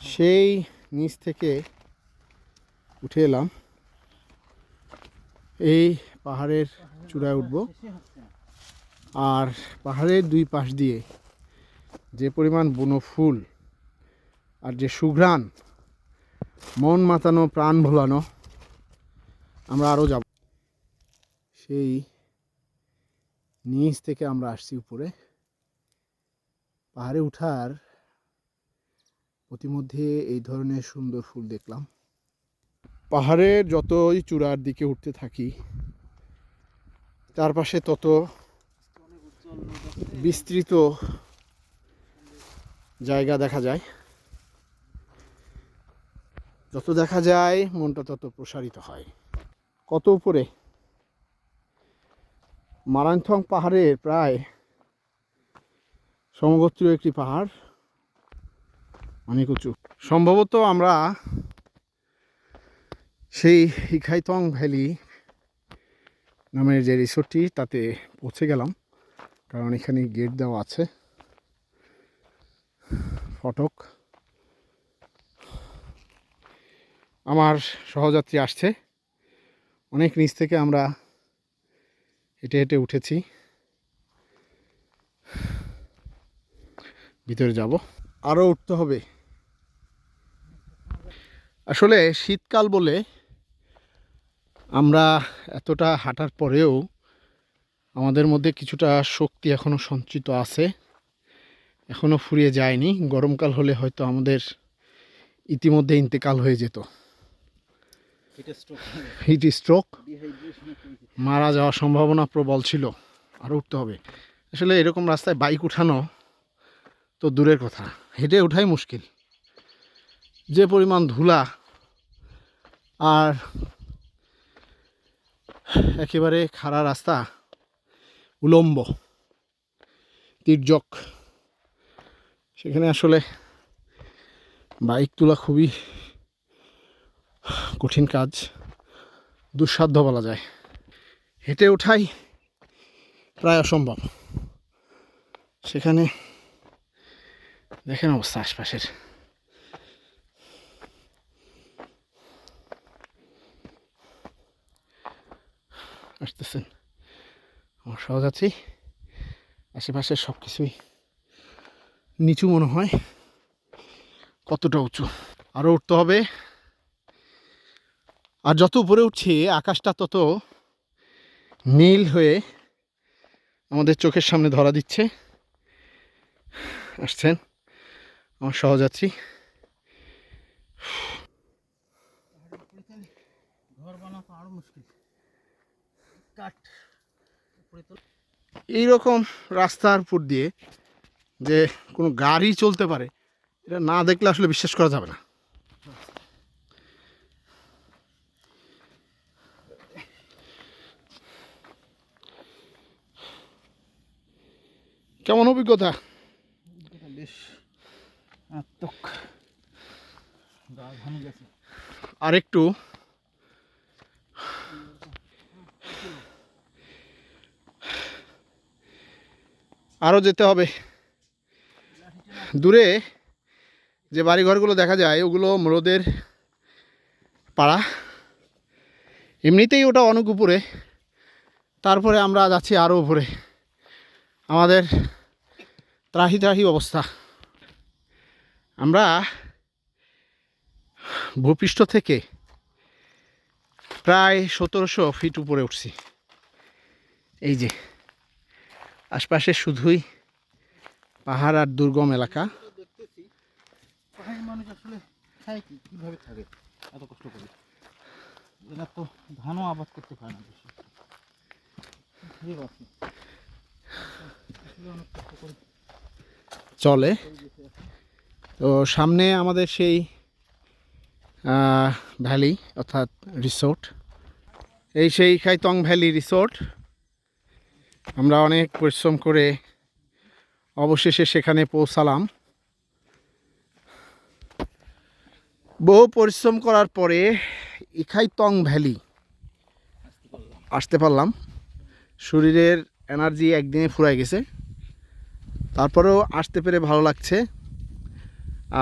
সেই নিচ থেকে উঠে এলাম। এই পাহাড়ের চূড়ায় উঠব। আর পাহাড়ের দুই পাশ দিয়ে যে পরিমাণ বনো ফুল আর যে সুঘ্রাণ, মন মাতানো, প্রাণ ভোলানো, আমরা আরও যাব। সেই নিচ থেকে আমরা আসছি উপরে। পাহাড়ে উঠার প্রতিমধ্যে এই ধরনের সুন্দর ফুল দেখলাম। পাহাড়ের যতই চূড়ার দিকে উঠতে থাকি চারপাশে তত বিস্তৃত জায়গা দেখা যায়। যত দেখা যায়, মনটা তত প্রসারিত হয়। কত উপরে? মারাংথং পাহাড়ের প্রায় সমগোত্রীয় একটি পাহাড় অনেক উঁচু সম্ভবত আমরা সেই ইখাইতং ভ্যালি নামের যে রিসোর্টটি, তাতে পৌঁছে গেলাম। কারণ এখানে গেট দেওয়া আছে। ফটক। আমার সহযাত্রী আসছে। অনেক নিচ থেকে আমরা হেঁটে হেঁটে উঠেছি। ভিতরে যাব। আরও উঠতে হবে। আসলে শীতকাল বলে আমরা এতটা হাঁটার পরেও আমাদের মধ্যে কিছুটা শক্তি এখনও সঞ্চিত আছে। এখনও ফুরিয়ে যায়নি। গরমকাল হলে হয়তো আমাদের ইতিমধ্যে ইন্তেকাল হয়ে যেত। হিট স্ট্রোক মারা যাওয়ার সম্ভাবনা প্রবল ছিল। আরও উঠতে হবে। আসলে এরকম রাস্তায় বাইক উঠানো তো দূরের কথা, হেঁটে ওঠাই মুশকিল। যে পরিমাণ ধুলা আর একেবারে খাড়া রাস্তা উলম্ব, তির্যক। সেখানে আসলে বাইক তোলা খুবই কঠিন কাজ, দুঃসাধ্য বলা যায়। হেঁটে ওঠাই প্রায় অসম্ভব। সেখানে দেখেন অবস্থা আশপাশের। আসতেছেন। আমার সহজ আছি আশেপাশের সব কিছুই নিচু মনে হয়, কতটা উঁচু? আরও উঠতে হবে। আর যত উপরে উঠছি, আকাশটা তত নীল হয়ে আমাদের চোখের সামনে ধরা দিচ্ছে। আসছেন। আমার সহযাত্রী। তো এইরকম রাস্তার উপর দিয়ে যে কোনো গাড়ি চলতে পারে, এটা না দেখলে আসলে বিশ্বাস করা যাবে না। কেমন অভিজ্ঞতা বেশ। আর একটু আরও যেতে হবে। দূরে যে বাড়িঘরগুলো দেখা যায় ওগুলো মরদের পাড়া। এমনিতেই ওটা অনেক উপরে তারপরে আমরা যাচ্ছি আরও উপরে। আমাদের ত্রাহি ত্রাহি অবস্থা। আমরা ভূপৃষ্ঠ থেকে প্রায় সতেরোশো ফিট উপরে উঠছি। এই যে আশপাশে শুধুই পাহাড় আর দুর্গম এলাকা। মানুষ আসলে খায় কি? কীভাবে থাকে? এত কষ্ট করে। এরা তো ধানও আবাদ করতে পারে না বেশি। ঠিক আছে আসলে অনেক কষ্ট করে। চলে। তো সামনে আমাদের সেই ভ্যালি অর্থাৎ রিসোর্ট এই সেই খাইতং ভ্যালি রিসোর্ট আমরা অনেক পরিশ্রম করে অবশেষে সেখানে পৌঁছালাম। বহু পরিশ্রম করার পরে ইখাইতং ভ্যালি আসতে পারলাম। শরীরের এনার্জি একদিনে ফুরাই গেছে। তারপরেও আসতে পেরে ভালো লাগছে।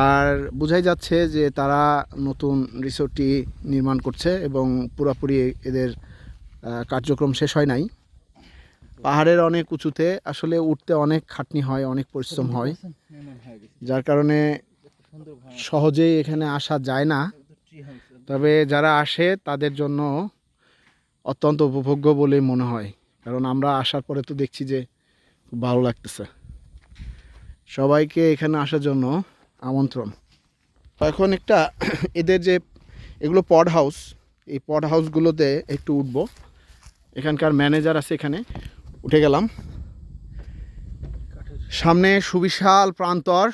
আর বোঝাই যাচ্ছে যে তারা নতুন রিসোর্টটি নির্মাণ করছে এবং পুরোপুরি এদের কার্যক্রম শেষ হয় নাই। পাহাড়ের অনেক উঁচুতে আসলে উঠতে অনেক খাটনি হয়, অনেক পরিশ্রম হয়, যার কারণে সহজেই এখানে আসা যায় না। তবে যারা আসে তাদের জন্য অত্যন্ত উপভোগ্য বলেই মনে হয়, কারণ আমরা আসার পরে তো দেখছি যে খুব ভালো লাগতেছে। সবাইকে এখানে আসার জন্য আমন্ত্রণ। এখন একটা এদের যে এগুলো পড হাউস, এই পড হাউসগুলোতে একটু উঠব। এখানকার ম্যানেজার আছে এখানে, উঠে গেলাম। সামনে সুবিশাল প্রান্তর,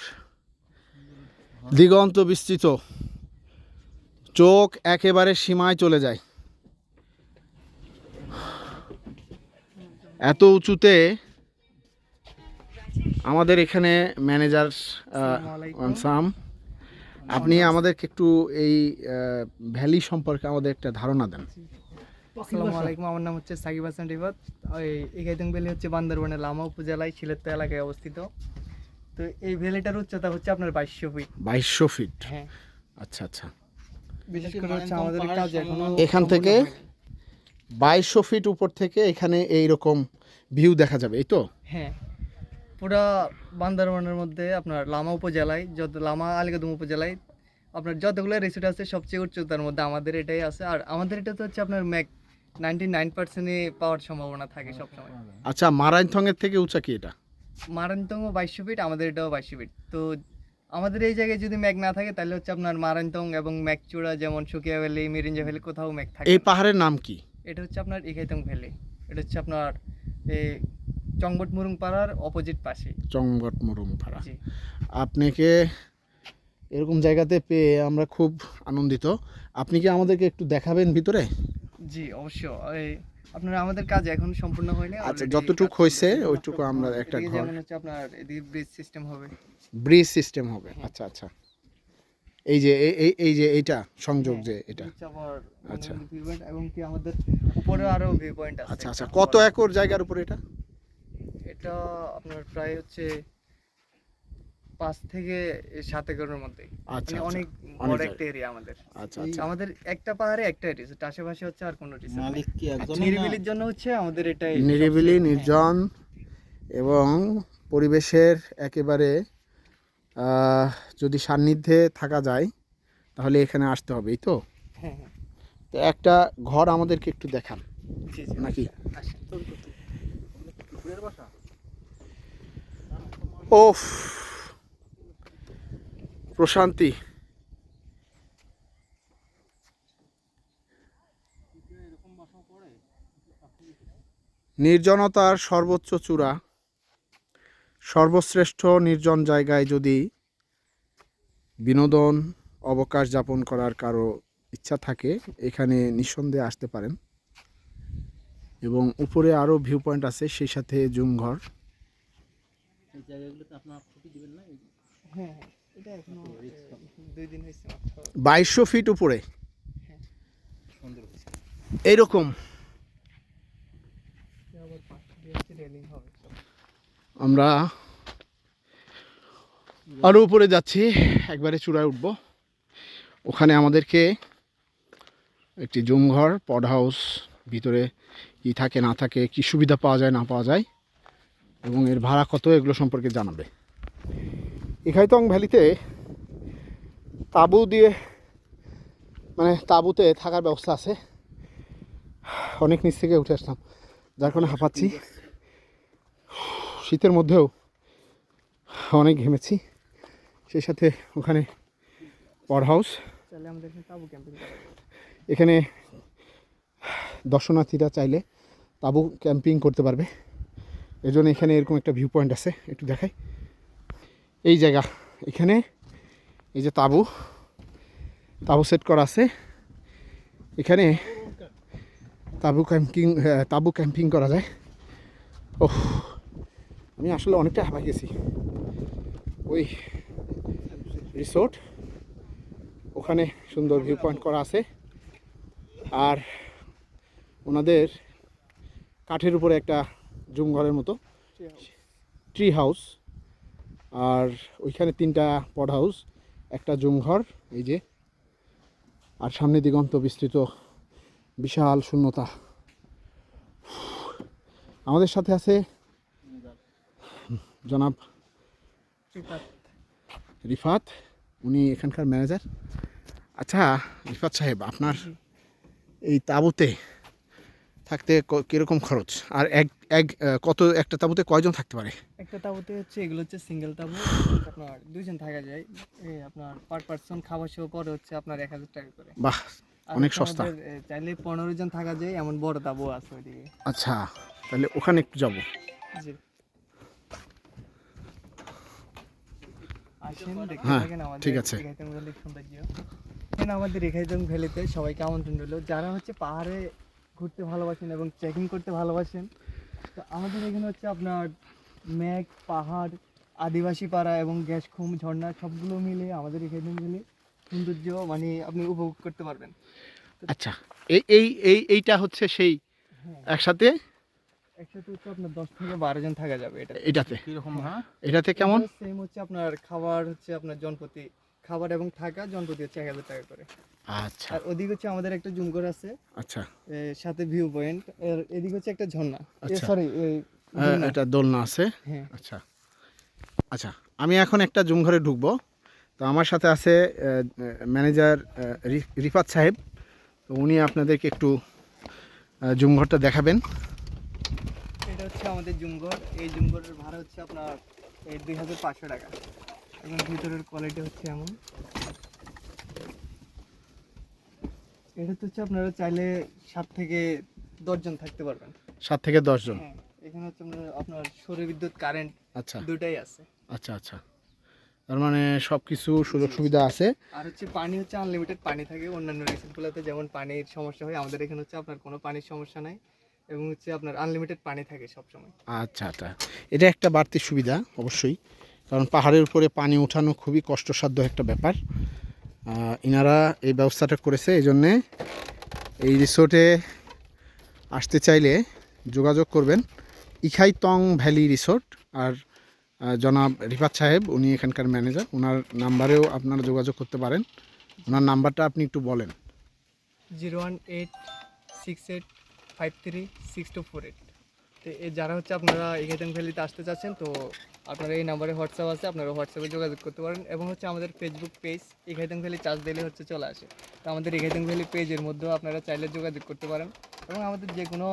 দিগন্ত বিস্তৃত। চোখ একেবারে সীমায় চলে যায়। এত উঁচুতে আমাদের এখানে ম্যানেজার সাম আপনি আমাদেরকে একটু এই ভ্যালি সম্পর্কে আমাদের একটা ধারণা দেন। আসসালামু আলাইকুম আমার নাম হচ্ছে সাকিব হাসান রিফাত ওই এগাইতং ভ্যালি হচ্ছে বান্দরবানের লামা উপজেলায় সিলেত্তা এলাকায় অবস্থিত। তো এই ভ্যালিটার উচ্চতা হচ্ছে আপনার বাইশশো ফিট বাইশশো ফিট হ্যাঁ। আচ্ছা আচ্ছা। বিশেষ করে হচ্ছে আমাদের কাজ এখনও এখান থেকে বাইশশো ফিট উপর থেকে এখানে এই রকম ভিউ দেখা যাবে এই তো? হ্যাঁ। পুরা বান্দরবানের মধ্যে আপনার লামা উপজেলায় যত লামা আলিগাদুম উপজেলায় আপনার যতগুলো রিসোর্ট আছে সবচেয়ে উচ্চতার মধ্যে আমাদের এটাই আছে। আর আমাদের এটা তো হচ্ছে আপনার ম্যাক নাইনটি নাইন পার্সেন্টে পাওয়ার সম্ভাবনা থাকে সবসময়। আচ্ছা মারাইনথংয়ের থেকে উঁচা কি এটা? মারান্তং বাইশশো ফিট আমাদের এটাও বাইশশো ফিট তো আমাদের এই জায়গায় যদি ম্যাগ না থাকে তাহলে হচ্ছে আপনার মারান্তং এবং ম্যাকচূড়া যেমন সুকিয়া ভ্যালি মিরিঞ্জা ভ্যালি কোথাও ম্যাগ থাকে এই পাহাড়ের নাম কি? এটা হচ্ছে আপনার ইখাইতং ভ্যালি। এটা হচ্ছে আপনার চংবট মুরুং পাড়ার অপোজিট পাশে। চঙ্গট মরুম পাড়া আপনাকে এরকম জায়গাতে পেয়ে আমরা খুব আনন্দিত। আপনি কি আমাদেরকে একটু দেখাবেন ভিতরে? জি অবশ্যই। আপনার আমাদের কাজ এখন সম্পূর্ণ হয়নি আচ্ছা যতটুক হয়েছে ওইটুকু আমরা একটা ঘর। যেমন হচ্ছে আপনার এদিকে ব্রিজ সিস্টেম হবে। ব্রিজ সিস্টেম হবে। আচ্ছা আচ্ছা। এই যে এই- এই যে এইটা সংযোগ যে এটা। আচ্ছা। এবং কি আমাদের উপরে আরও ভিউ পয়েন্ট আছে। আচ্ছা আচ্ছা। কত একর জায়গার উপরে এটা? এটা আপনার প্রায় হচ্ছে পাঁচ থেকে সাত একরের মধ্যে আচ্ছা মানে আচ্ছা। অনেক বড় একটা এরিয়া আমাদের। আচ্ছা আচ্ছা। আমাদের একটা পাহাড়ে একটা রিসোর্ট আশেপাশে হচ্ছে আর কোনো রিসোর্ট মালিক কি একজন নিরিবিলির জন্য হচ্ছে আমাদের এটাই নিরিবিলি নির্জন এবং পরিবেশের একেবারে আহ, যদি সান্নিধ্যে থাকা যায় তাহলে এখানে আসতে হবে এই তো? হ্যাঁ হ্যাঁ। তো একটা ঘর আমাদেরকে একটু দেখান। জি জি নাকি? আসেন। ওফ। প্রশান্তি। নির্জনতার সর্বোচ্চ চূড়া। সর্বশ্রেষ্ঠ নির্জন জায়গায় যদি বিনোদন, অবকাশ যাপন করার কারও ইচ্ছা থাকে, এখানে নিঃসন্দেহে আসতে পারেন। এবং উপরে আরও ভিউ পয়েন্ট আছে, সেই সাথে জুম ঘর। এই জায়গাগুলোতে আপনার ছুটি দিবেন না? হ্যাঁ হ্যাঁ এটা এখনও দুই দিন হয়েছে বাইশশো ফিট উপরে? সুন্দর হয়েছে। এইরকম। আমরা আরও উপরে যাচ্ছি একবারে চূড়ায় উঠব। ওখানে আমাদেরকে একটি জুমঘর পড হাউস ভিতরে কি থাকে না থাকে কি সুবিধা পাওয়া যায় না পাওয়া যায় এবং এর ভাড়া কত এগুলো সম্পর্কে জানাবে। ইখাইতং ভ্যালিতে তাঁবু দিয়ে মানে তাঁবুতে থাকার ব্যবস্থা আছে। অনেক নিচ থেকে উঠে আসলাম। যার কারণে হাঁপাচ্ছি। শীতের মধ্যেও অনেক ঘেমেছি। সেই সাথে ওখানে পড হাউস। এখানে দর্শনার্থীরা চাইলে তাঁবু ক্যাম্পিং করতে পারবে। এজন্য এখানে এরকম একটা ভিউ পয়েন্ট আছে, একটু দেখাই। এই জায়গা, এখানে এই যে তাঁবু তাঁবু সেট করা আছে। এখানে তাঁবু ক্যাম্পিং তাঁবু ক্যাম্পিং করা যায়। ও আমি আসলে অনেকটা হাঁপাই গেছি। ওই রিসোর্ট ওখানে সুন্দর ভিউ পয়েন্ট করা আছে। আর ওনাদের কাঠের উপরে একটা জুম ঘরের মতো। ট্রি হাউস আর ওইখানে তিনটা পড হাউস একটা জুমঘর এই যে। আর সামনে দিগন্ত বিস্তৃত বিশাল শূন্যতা। আমাদের সাথে আছে জনাব রিফাত। উনি এখানকার ম্যানেজার আচ্ছা রিফাত সাহেব আপনার এই তাঁবুতে থাকতে ক- কীরকম খরচ? আর এক এক কত একটা তাঁবুতে কয়জন থাকতে পারে? একটা তাবুতে হচ্ছে এগুলো হচ্ছে সিঙ্গেল তাবু। আপনার দুইজন থাকা যায়। এই আপনার পার পার্সন খাবার সহ পরে হচ্ছে আপনার এক হাজার টাকা করে। বাহ অনেক সস্তা। চাইলে পনেরো জন থাকা যায় এমন বড় তাবু আছে ওইদিকে। আচ্ছা তাহলে ওখানে একটু যাব। জি। হ্যাঁ, আমাদের ঠিক আছে। ভ্যালিতে সবাইকে আমন্ত্রণ রইল। যারা হচ্ছে পাহাড়ে ঘুরতে ভালোবাসেন এবং ট্রেকিং করতে ভালোবাসেন তো আমাদের এখানে হচ্ছে আপনার মেঘ পাহাড় আদিবাসী পাড়া এবং গ্যাস খুম ঝর্ণা সবগুলো মিলে আমাদের এখানে মিলে সৌন্দর্য মানে আপনি উপভোগ করতে পারবেন। আচ্ছা এই এই এই এইটা হচ্ছে সেই হ্যাঁ। একসাথে? একসাথে হচ্ছে আপনার দশ থেকে বারো জন থাকা যাবে এটা এটাতে। কীরকম হ্যাঁ? এটাতে কেমন? সেম হচ্ছে আপনার খাবার হচ্ছে আপনার জনপ্রতি খাবার এবং থাকা জনপ্রতি হচ্ছে এক হাজার টাকা করে। আচ্ছা। আর ওদিক হচ্ছে আমাদের একটা জুম জুমঘর আছে। আচ্ছা। সাথে ভিউ পয়েন্ট আর এদিক হচ্ছে একটা ঝর্ণা। আচ্ছা। সরি আহ, এটা দোলনা আছে। হ্যাঁ। আচ্ছা। আচ্ছা আমি এখন একটা জুম ঘরে ঢুকবো। তো আমার সাথে আছে ম্যানেজার রিফাত সাহেব। তো উনি আপনাদেরকে একটু জুম ঘরটা দেখাবেন। এটা হচ্ছে আমাদের জুমঘর এই জুমঘরের ভাড়া হচ্ছে আপনার দুই হাজার পাঁচশো টাকা। এবং ভিতরের কোয়ালিটি হচ্ছে এমন। এটা হচ্ছে আপনারা চাইলে সাত থেকে দশজন থাকতে পারবেন। সাত থেকে দশজন হ্যাঁ এখানে হচ্ছে আপনার আপনার সৌর বিদ্যুৎ কারেন্ট আচ্ছা। দুটাই আছে। আচ্ছা আচ্ছা। তার মানে সব কিছু সুযোগ সুবিধা আছে। আর হচ্ছে পানি হচ্ছে আনলিমিটেড পানি থাকে অন্যান্য রিসোর্টগুলোতে যেমন পানির সমস্যা হয় আমাদের এখানে হচ্ছে আপনার কোনো পানির সমস্যা নাই। এবং হচ্ছে আপনার আনলিমিটেড পানি থাকে সবসময়। আচ্ছা আচ্ছা। এটা একটা বাড়তি সুবিধা অবশ্যই। কারণ পাহাড়ের উপরে পানি উঠানো খুবই কষ্টসাধ্য একটা ব্যাপার। ইনারা এই ব্যবস্থাটা করেছে এই জন্যে এই রিসোর্টে আসতে চাইলে যোগাযোগ করবেন। ইখাইতং ভ্যালি রিসোর্ট আর জনাব রিফাত সাহেব, উনি এখানকার ম্যানেজার ওনার নাম্বারেও আপনারা যোগাযোগ করতে পারেন। ওনার নাম্বারটা আপনি একটু বলেন। Zero one eight six eight five three six two four eight. তো যারা হচ্ছে আপনারা ইগেতন ভ্যালিতে আসতে চাচ্ছেন, তো আপনারা এই নাম্বারে হোয়াটসঅ্যাপ আছে, আপনারা হোয়াটসঅ্যাপে যোগাযোগ করতে পারেন এবং হচ্ছে আমাদের ফেসবুক পেজ ইঘাইতং ভ্যালি চার্জ দিলে হচ্ছে চলে আসে। তো আমাদের ইঘাইতং ভ্যালি পেজের মধ্যেও আপনারা চাইলে যোগাযোগ করতে পারেন এবং আমাদের যে কোনো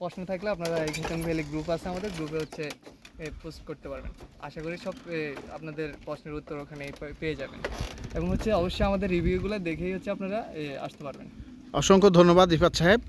প্রশ্ন থাকলে আপনারা ইঘাইতং ভ্যালি গ্রুপ আছে আমাদের গ্রুপে হচ্ছে পোস্ট করতে পারবেন। আশা করি সব আপনাদের প্রশ্নের উত্তর ওখানে পেয়ে যাবেন। এবং হচ্ছে অবশ্যই আমাদের রিভিউগুলো দেখেই হচ্ছে আপনারা আসতে পারবেন। অসংখ্য ধন্যবাদ রিফাত সাহেব।